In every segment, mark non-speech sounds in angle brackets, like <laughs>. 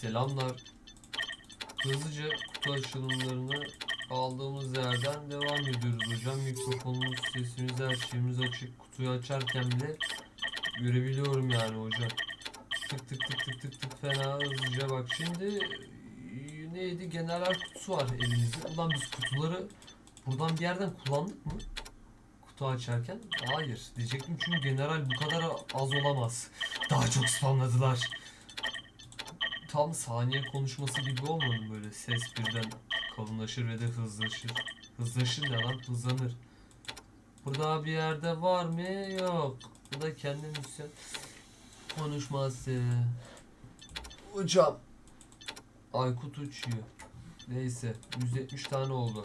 Selamlar. Hızlıca kutu açılımlarını aldığımız yerden devam ediyoruz hocam. Mikrofonumuz, sesimiz, her şeyimiz açık. Kutuyu açarken bile görebiliyorum yani hocam. Tık tık tık tık tık tık fena hızlıca bak. Şimdi neydi? General kutusu var elimizde. Ulan biz kutuları buradan bir yerden kullandık mı? Kutu açarken? Hayır. Diyecektim çünkü general bu kadar az olamaz. Daha çok spamladılar. Tam saniye konuşması gibi olmadı mı böyle ses birden kalınlaşır ve de hızlaşır. Hızlaşır ne lan? Hızlanır. Burada bir yerde var mı? Yok. Bu da kendi müzisyen konuşması. Hocam. Aykut uçuyor. Neyse. 170 tane oldu.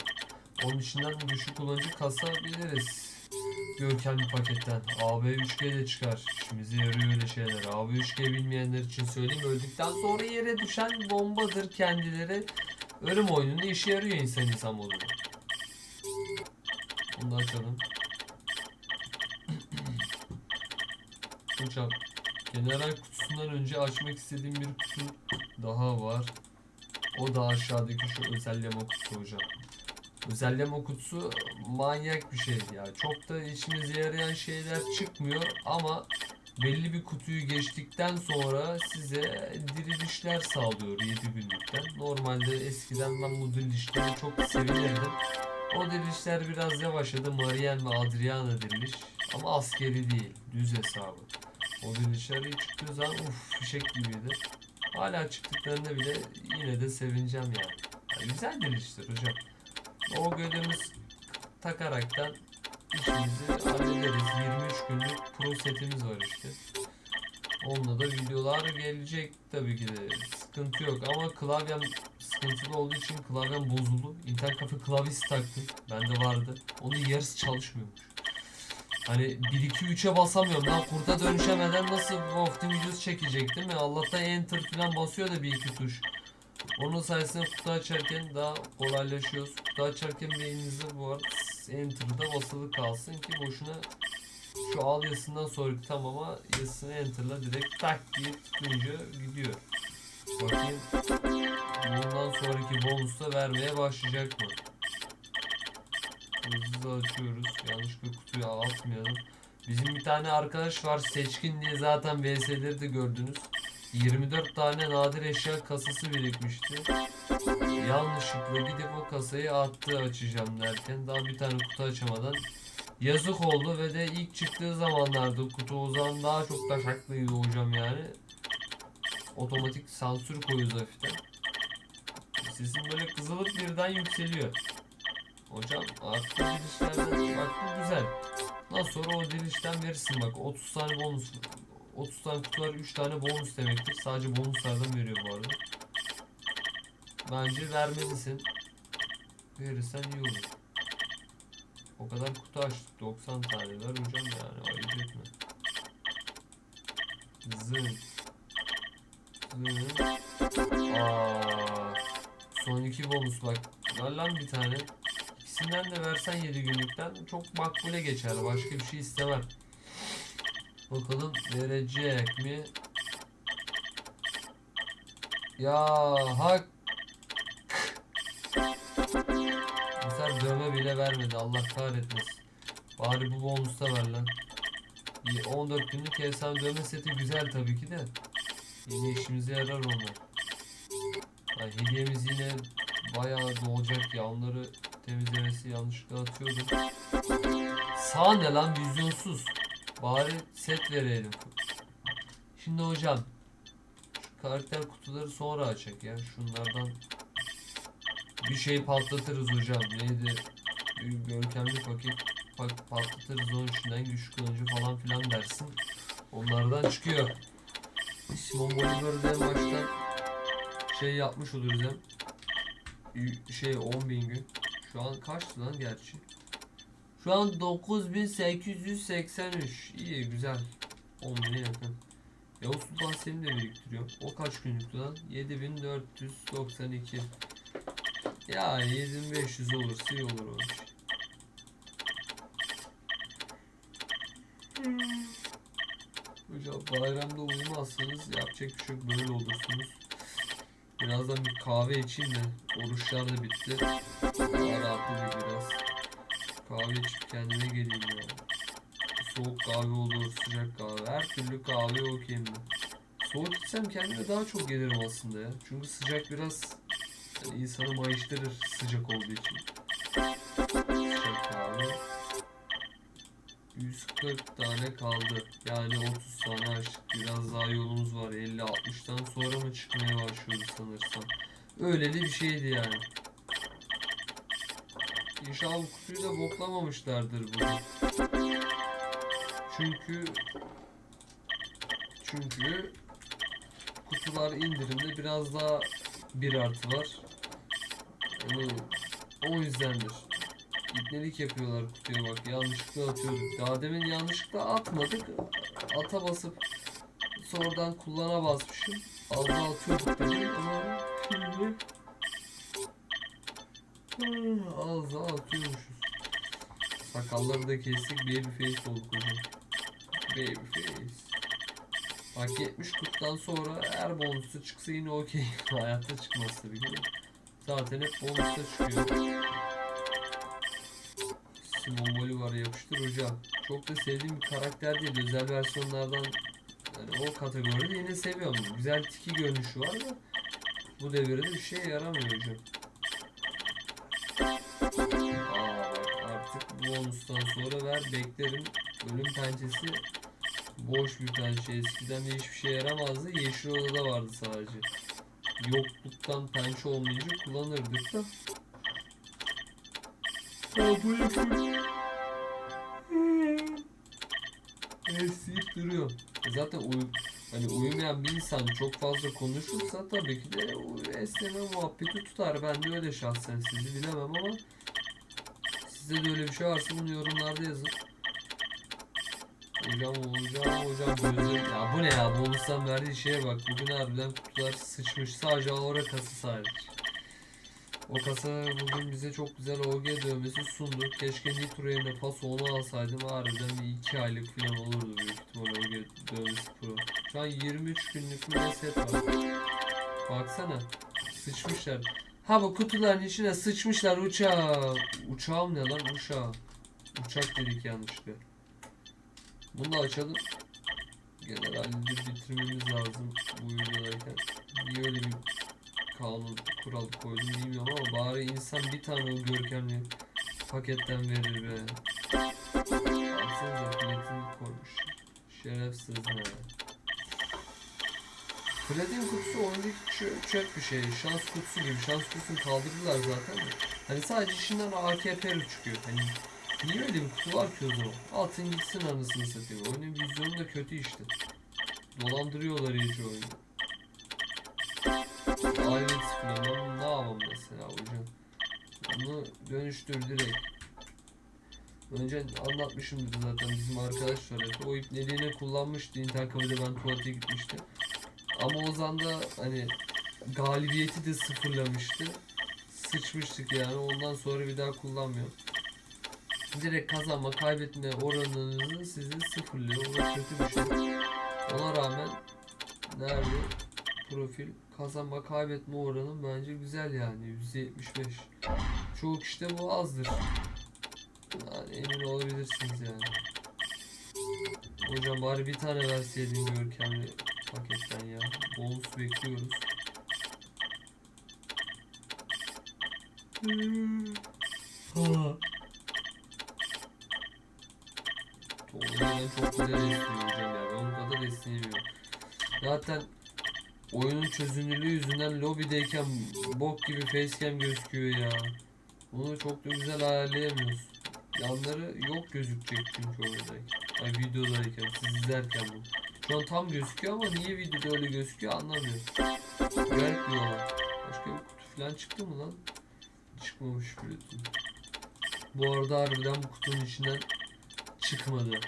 Onun içinden düşük kullanıcı kasabiliriz. Görkemli paketten. AB 3G de çıkar. İşimize yarıyor öyle şeyler. AB 3G bilmeyenler için söyleyeyim. Öldükten sonra yere düşen bombadır kendileri. Ölüm oyununda işe yarıyor insan insan modu. Bunu da açalım. <clears throat> Hocam general kutusundan önce açmak istediğim bir kutu daha var. O da aşağıdaki şu özelleme kutusu hocam. Özelleme kutusu manyak bir şey ya. Çok da işimize yarayan şeyler çıkmıyor ama belli bir kutuyu geçtikten sonra size dirilişler sağlıyor 7 günlükten. Normalde eskiden ben bu dirilişleri çok sevinirdim. O dirilişler biraz yavaşladı. Marian ve Adriana diriliş. Ama askeri değil. Düz hesabı. O dirilişler ilk çıktığı zaman uf fişek gibiydi. Hala çıktıklarında bile yine de sevineceğim yani. yani güzel dirilişler hocam. O gödemiz takaraktan işimizi hallederiz. 23 günlük pro setimiz var işte. Onunla da videolar gelecek tabii ki de. Sıkıntı yok ama klavyem sıkıntılı olduğu için klavyem bozuldu. İnternet kafe klavyesi taktım. Bende vardı. Onun yarısı çalışmıyormuş. Hani 1-2-3'e basamıyorum. Lan kurta dönüşemeden nasıl Wolfteam videosu çekecektim ya. Allah'tan enter falan basıyor da bir iki tuş. Onun sayesinde kutu açarken daha kolaylaşıyoruz. Kutu açarken beyninizi bu arada enter'da basılı kalsın ki boşuna şu al yazısından sonraki tamama yazısını enter'la direkt tak diye tutunca gidiyor. Bakayım bundan sonraki bonusu da vermeye başlayacak mı? Hızlı açıyoruz. Yanlışlıkla kutuyu atmayalım. Bizim bir tane arkadaş var seçkin diye zaten VS'leri de gördünüz. 24 tane nadir eşya kasası birikmişti. Yanlışlıkla gidip o kasayı attı açacağım derken daha bir tane kutu açamadan yazık oldu ve de ilk çıktığı zamanlarda kutu o zaman daha çok taşaklıydı hocam yani. Otomatik sansür koyuyoruz hafiften. Sesim böyle kızılıp birden yükseliyor. Hocam artık o dirişlerden bak bu güzel. Ondan sonra o dirişten verirsin bak 30 tane bonus 30 tane kutu var 3 tane bonus demektir. Sadece bonuslardan veriyor bu arada. Bence vermelisin. Verirsen iyi olur. O kadar kutu açtık. 90 tane ver hocam yani ayıp etme. Zın. Aa, son iki bonus bak. Ver lan bir tane. İkisinden de versen 7 günlükten çok makbule geçer. Başka bir şey istemem. Bakalım verecek mi? Ya hak. Sefer dövme bile vermedi. Allah kahretmesin. Bari bu bonus da ver lan. İyi, 14 günlük efsane dövme seti güzel tabii ki de. Yine işimize yarar onlar. Ya hediyemiz yine bayağı doğacak ya. Onları temizlemesi yanlışlıkla atıyordum. Sağ ne lan vizyonsuz. Bari set verelim. Şimdi hocam karakter kutuları sonra açacak ya. Şunlardan bir şey patlatırız hocam. Neydi? Görkemli paket pak- patlatırız onun içinden güç kılıcı falan filan dersin. Onlardan çıkıyor. Simon Bolivar'ı da baştan şey yapmış oluruz hem. Şey 10 bin gün. Şu an kaçtı lan gerçi? Şu an 9883. İyi güzel. 10 bine yakın. Yavuz Sultan Selim de biriktiriyor. O kaç günlüktü lan? 7492. Ya 7500 olursa iyi olur o iş. Hocam bayramda uyumazsanız yapacak bir şey yok böyle olursunuz. Birazdan bir kahve içeyim de oruçlar da bitti. Daha rahatladık biraz. Kahve içip kendime geleyim ya. Soğuk kahve olur, sıcak kahve. Her türlü kahve okeyim ben. Soğuk içsem kendime daha çok gelirim aslında ya. Çünkü sıcak biraz yani insanı mayıştırır sıcak olduğu için. Sıcak kahve. 140 tane kaldı. Yani 30 tane açtık. Biraz daha yolumuz var. 50-60'tan sonra mı çıkmaya başlıyordu sanırsam. Öyleli bir şeydi yani. İnşallah bu kutuyu da boklamamışlardır bunu. Çünkü çünkü kutular indirimde biraz daha bir artı var. O yüzdendir. İpnelik yapıyorlar kutuya bak. Yanlışlıkla atıyorduk. Daha demin yanlışlıkla atmadık. Ata basıp sonradan kullana basmışım. Daha atıyorduk dedim ama şimdi Daha atıyormuşuz. Sakalları da kestik. Baby face olduk hocam. Baby face. Bak 70 kuttan sonra her bonusu çıksa yine okey. <laughs> Hayatta çıkmaz tabii ki. Zaten hep bonusta çıkıyor. Simon Bolivar'a yapıştır hocam. Çok da sevdiğim bir karakter değil. Özel versiyonlardan yani o kategoride yine seviyorum. Güzel tiki görünüşü var da bu devirde bir şeye yaramıyor hocam. Aa artık bonustan sonra ver beklerim. Ölüm pençesi boş bir pençe. Eskiden de hiçbir şey yaramazdı. Yeşil odada vardı sadece. Yokluktan pençe olmayınca kullanırdık da. Esneyip duruyor. E Zaten uy hani uyumayan bir insan çok fazla konuşursa tabii ki de esneme muhabbeti tutar. Ben de öyle şahsen sizi bilemem ama sizde de öyle bir şey varsa bunu yorumlarda yazın. Hocam hocam hocam gözüm ya bu ne ya bonustan verdiği şeye bak bugün harbiden kutular sıçmış sadece aura kasası hariç. O kasa bugün bize çok güzel OG dövmesi sundu. Keşke Nitro yerine paso onu alsaydım harbiden bir 2 aylık falan olurdu büyük ihtimal OG dövmesi pro. Şu an 23 günlük bir set var. Baksana sıçmışlar. Ha bu kutuların içine sıçmışlar uçağı. Uçağım ne lan uçağı. Uçak dedik yanlışlıkla. Bunu da açalım. Generalde bitirmemiz lazım bu videodayken. Niye öyle bir kanun kural koydum bilmiyorum ama bari insan bir tane o görkemli paketten verir be. Baksanıza platin koymuş. Şerefsiz ne. Platin kutusu oyundaki çö- çöp bir şey. Şans kutusu gibi. Şans kutusunu kaldırdılar zaten. Hani sadece içinden AKP çıkıyor. Hani niye öyle bir kutu var ki o zaman? Atın gitsin anasını satayım. Oyunun vizyonu da kötü işte. Dolandırıyorlar iyice oyunu. Aile falan ne yapalım mesela hocam? Bunu dönüştür direkt. Önce anlatmışımdır zaten bizim arkadaş var hep. O ipneliğini kullanmıştı. İnterkabide ben tuvalete gitmiştim. Ama Ozan da hani galibiyeti de sıfırlamıştı. Sıçmıştık yani. Ondan sonra bir daha kullanmıyor. Direkt kazanma kaybetme oranınızı sizi sıfırlıyor. O da kötü bir şey. Ona rağmen nerede profil kazanma kaybetme oranım bence güzel yani %75. Çoğu kişide bu azdır. Yani emin olabilirsiniz yani. Hocam bari bir tane verseydin görkemli paketten ya. Bonus bekliyoruz. Ha. Tolga'dan çok güzel esniyor ya. Ben o kadar esneyemiyorum. Zaten oyunun çözünürlüğü yüzünden lobideyken bok gibi facecam gözüküyor ya. Bunu çok da güzel ayarlayamıyoruz. Yanları yok gözükecek çünkü oradayken. Ay videodayken, siz izlerken bu. Şu an tam gözüküyor ama niye videoda öyle gözüküyor anlamıyorum. Garip bir olay. Başka bir kutu falan çıktı mı lan? Çıkmamış bütün. Bu arada harbiden bu kutunun içinden çıkmadı.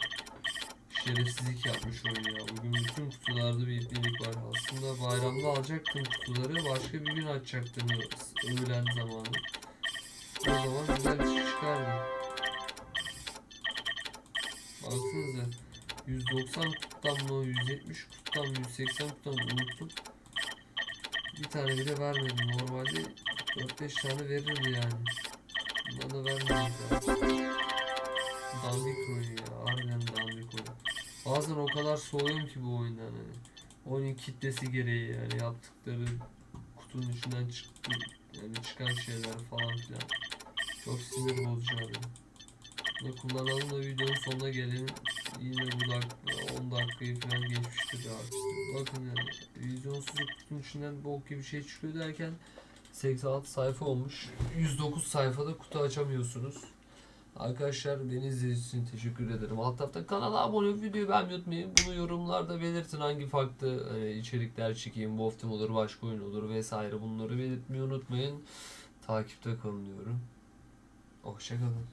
Şerefsizlik yapmış oyun ya. Bugün bütün kutularda bir iplik var. Aslında bayramda alacaktım kutuları. Başka bir gün açacaktım öğlen zamanı. O zaman güzel bir şey çıkardı. Baksanıza. 190 kuttan mı? 170 kuttan mı? 180 kuttan mı? Unuttum. Bir tane bile vermedim. Normalde 4-5 tane verirdi yani. Bundan da vermedim. Dandik oyun ya. Harbiden dandik oyun. Bazen o kadar soğuyorum ki bu oyundan hani. Oyunun kitlesi gereği yani yaptıkları kutunun içinden çıktı yani çıkan şeyler falan filan. Çok sinir bozucu abi. Bunu kullanalım da videonun sonuna gelelim. Yine bu dakika 10 dakikayı falan geçmiştir artık. Bakın yani vizyonsuzluk kutunun içinden bok gibi bir şey çıkıyor derken 86 sayfa olmuş. 109 sayfada kutu açamıyorsunuz. Arkadaşlar beni izlediğiniz için teşekkür ederim. Alt tarafta kanala abone olup videoyu beğenmeyi unutmayın. Bunu yorumlarda belirtin hangi farklı hani, içerikler çekeyim. Wolf Team olur, başka oyun olur vesaire. Bunları belirtmeyi unutmayın. Takipte kalın diyorum. Hoşçakalın.